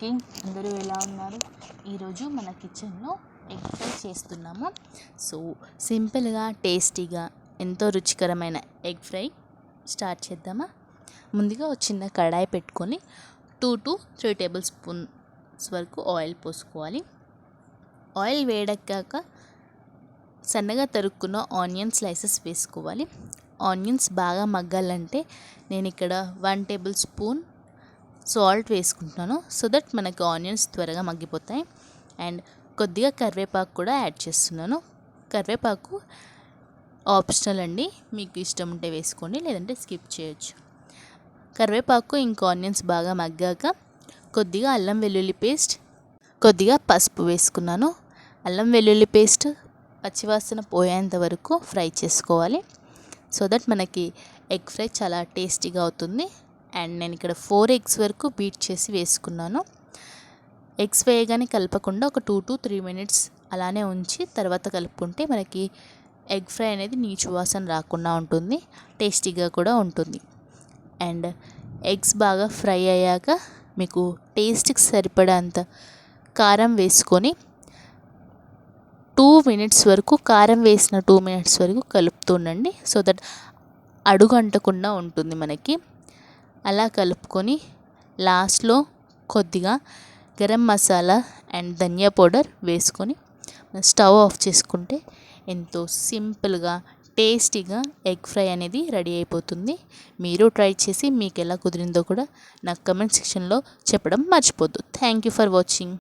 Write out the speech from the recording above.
అందరికీ అందరూ ఎలా ఉన్నారు? ఈరోజు మన కిచెన్లో ఎగ్ ఫ్రై చేస్తున్నాము. సో సింపుల్గా టేస్టీగా ఎంతో రుచికరమైన ఎగ్ ఫ్రై స్టార్ట్ చేద్దామా? ముందుగా ఒక చిన్న కడాయి పెట్టుకొని two to three table spoons వరకు ఆయిల్ పోసుకోవాలి. ఆయిల్ వేడక్కాక సన్నగా తరుక్కున్న ఆనియన్ స్లైసెస్ వేసుకోవాలి. ఆనియన్స్ బాగా మగ్గాలంటే నేను ఇక్కడ వన్ టేబుల్ స్పూన్ సాల్ట్ వేసుకుంటున్నాను. సో దట్ మనకి ఆనియన్స్ త్వరగా మగ్గిపోతాయి. అండ్ కొద్దిగా కరివేపాకు కూడా యాడ్ చేస్తున్నాను. కరివేపాకు ఆప్షనల్ అండి. మీకు ఇష్టం ఉంటే వేసుకోండి లేదంటే స్కిప్ చేయొచ్చు. కరివేపాకు ఇంకా ఆనియన్స్ బాగా మగ్గాక కొద్దిగా అల్లం వెల్లుల్లి పేస్ట్ కొద్దిగా పసుపు వేసుకున్నాను. అల్లం వెల్లుల్లి పేస్ట్ పచ్చివాసన పోయేంత వరకు ఫ్రై చేసుకోవాలి. సో దట్ మనకి ఎగ్ ఫ్రై చాలా టేస్టీగా అవుతుంది. అండ్ నేను ఇక్కడ ఫోర్ ఎగ్స్ వరకు బీట్ చేసి వేసుకున్నాను. ఎగ్స్ వేయగానే కలపకుండా ఒక టూ టు త్రీ మినిట్స్ అలానే ఉంచి తర్వాత కలుపుకుంటే మనకి ఎగ్ ఫ్రై అనేది నీచు వాసన రాకుండా ఉంటుంది టేస్టీగా కూడా ఉంటుంది. అండ్ ఎగ్స్ బాగా ఫ్రై అయ్యాక మీకు టేస్ట్కి సరిపడంత కారం వేసుకొని టూ మినిట్స్ వరకు కారం వేసిన టూ మినిట్స్ వరకు కలుపుతుండండి సో దట్ అడుగు అంటకుండా ఉంటుంది మనకి. అలా కలుపుకొని లాస్ట్లో కొద్దిగా garam masala and dhaniya powder వేసుకొని స్టవ్ ఆఫ్ చేసుకుంటే ఎంతో సింపుల్గా టేస్టీగా ఎగ్ ఫ్రై అనేది రెడీ అయిపోతుంది. మీరు ట్రై చేసి మీకు ఎలా కుదిరిందో కూడా నాకు కమెంట్ సెక్షన్లో చెప్పడం మర్చిపోద్దు. Thank you for watching